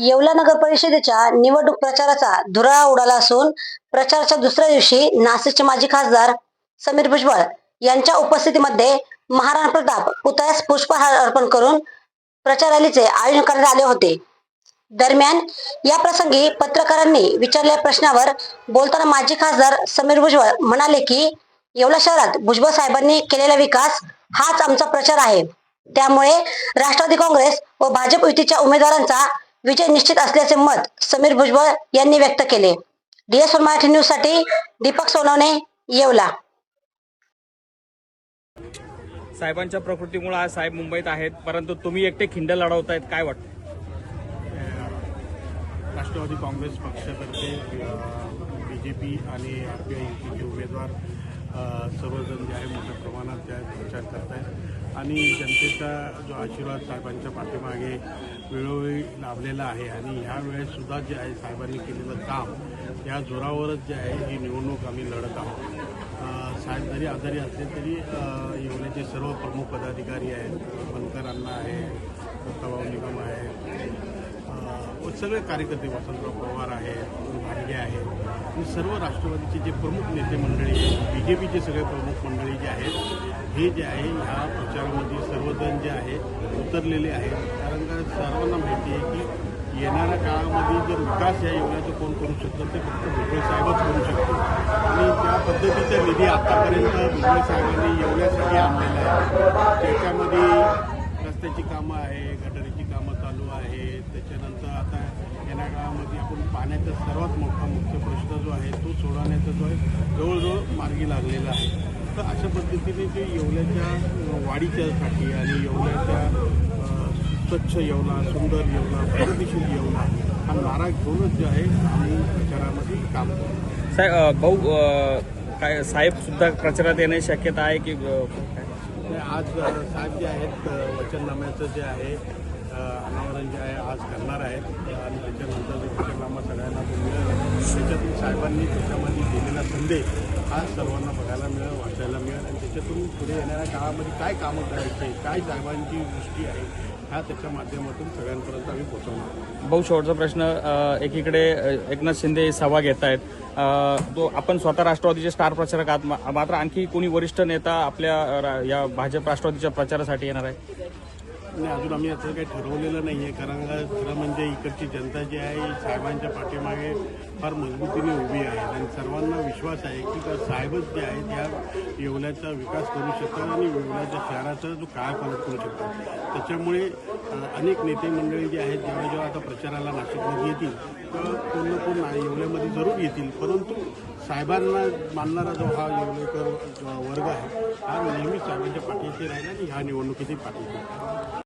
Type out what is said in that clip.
येवला नगर परिषदेच्या निवडणूक प्रचाराचा धुराळा उडाला असून प्रचाराच्या दुसऱ्या दिवशी नाशिकचे माजी खासदार समीर भुजबळ यांच्या उपस्थितीमध्ये महाराणा प्रताप पुतळ्यास पुष्पहार अर्पण करून प्रचार रॅलीचे आयोजन करण्यात आले होते. दरम्यान या प्रसंगी पत्रकारांनी विचारलेल्या प्रश्नावर बोलताना माजी खासदार समीर भुजबळ म्हणाले की येवला शहरात भुजबळ साहेबांनी केलेला विकास हाच आमचा प्रचार आहे. त्यामुळे राष्ट्रवादी काँग्रेस व भाजप युतीच्या उमेदवारांचा विजय निश्चित असल्याचे मत समीर भुजबळ यांनी व्यक्त केले. डीएस मराठी न्यूजसाठी दीपक सोनवणे येवला. साहेबांच्या प्रकृतीमुळे आज साहेब मुंबईत आहेत परंतु तुम्ही एकटे खिंड लढवतायत काय वाटतं? राष्ट्रवादी काँग्रेस पक्षातर्फे बी जे पी आणि आर पी आय युतीचे उमेदवार सर्वजण जे आहे मोठ्या प्रमाणात त्या प्रचार करत आहेत आणि जनतेचा जो आशीर्वाद साहेबांच्या पाठीमागे वेळोवेळी लाभलेला आहे आणि ह्या वेळेससुद्धा जे आहे साहेबांनी केलेलं काम या जोरावरच जे आहे ही निवडणूक आम्ही लढत आहोत. साहेब जरी आजारी असले तरी अ, येवल्याचे सर्व प्रमुख पदाधिकारी आहेत बनकर अण्णा आहे दत्ताभाऊ निगम आहे सगळे कार्यकर्ते वसंतराव पवार आहे भांडे आहेत. आणि सर्व राष्ट्रवादीचे जे प्रमुख नेते मंडळी आहेत बी जे पीचे सगळे प्रमुख मंडळी जे आहेत हे जे आहे ह्या प्रचारामध्ये सर्वजण जे आहे उतरलेले आहेत. कारण का सर्वांना माहिती आहे की येणाऱ्या काळामध्ये जर विकास या योजनेचं कोण करू शकतं ते फक्त भुजबळ साहेबच करू शकतो. आणि त्या पद्धतीचा निधी आतापर्यंत भुजबळ साहेबांनी येवण्यासाठी आणलेला आहे. त्याच्यामध्ये रस्त्याची कामं आहे गटारीची कामं चालू आहे त्याच्यानंतर आता येण्या काळामध्ये आपण पाण्याचा सर्वात मोठा मुख्य प्रश्न जो आहे तो सोडवण्याचा जो आहे जवळजवळ मार्गी लागलेला आहे. तर अशा पद्धतीने जे येवल्याच्या वाढीच्यासाठी आणि येवल्याच्या स्वच्छ येवला सुंदर येवला प्रगतीशील येवला हा नारा घेऊनच जे आहे आम्ही प्रचारामध्ये काम करतो. साहेब भाऊ काय साहेब सुद्धा प्रचारात येण्याची शक्यता आहे की काय? आज साहेब जे आहेत वचननाम्याचं जे आहे अनावरण जे आहे आज करणार आहेत. आणि त्याच्यानंतर जे वचननामा सगळ्यांना तो मिळेल त्याच्यातून साहेबांनी त्याच्यामध्ये दिलेला संदेश आज सर्वांना बघायला मिळेल वाचायला मिळेल. आणि त्याच्यातून पुढे येणाऱ्या काळामध्ये काय कामं करायचे काय साहेबांची दृष्टी आहे ह्या त्याच्या माध्यमातून सगळ्यांपर्यंत आम्ही पोहोचवणार भाऊ शेवटचा प्रश्न एकीकडे एकनाथ शिंदे सभा घेत आहेत तो आपण स्वतः राष्ट्रवादीचे स्टार प्रचारक आहात. मात्र आणखी कोणी वरिष्ठ नेता आपल्या रा- या भाजप राष्ट्रवादीच्या प्रचारासाठी येणार आहे? नाही अजून आम्ही असं काही ठरवलेलं नाही आहे कारण खरं म्हणजे इकडची जनता जी आहे साहेबांच्या पाठीमागे फार मजबूतीने उभी आहे. आणि सर्वांना विश्वास आहे की साहेबच जे आहेत या येवल्याचा विकास करू शकतात आणि येवल्याच्या शहराचा जो काळ करू शकतात. त्याच्यामुळे अनेक नेते मंडळी जी आहेत जेव्हा जेव्हा आता प्रचाराला नाशिकमध्ये येतील तर कोण ना कोण येवल्यामध्ये जरूर येतील. परंतु साहेबांना मानणारा जो हा येवलेकर वर्ग आहे हा नेहमी साहेबांच्या पाठीशी राहिला आणि ह्या निवडणुकीतही पाठीशी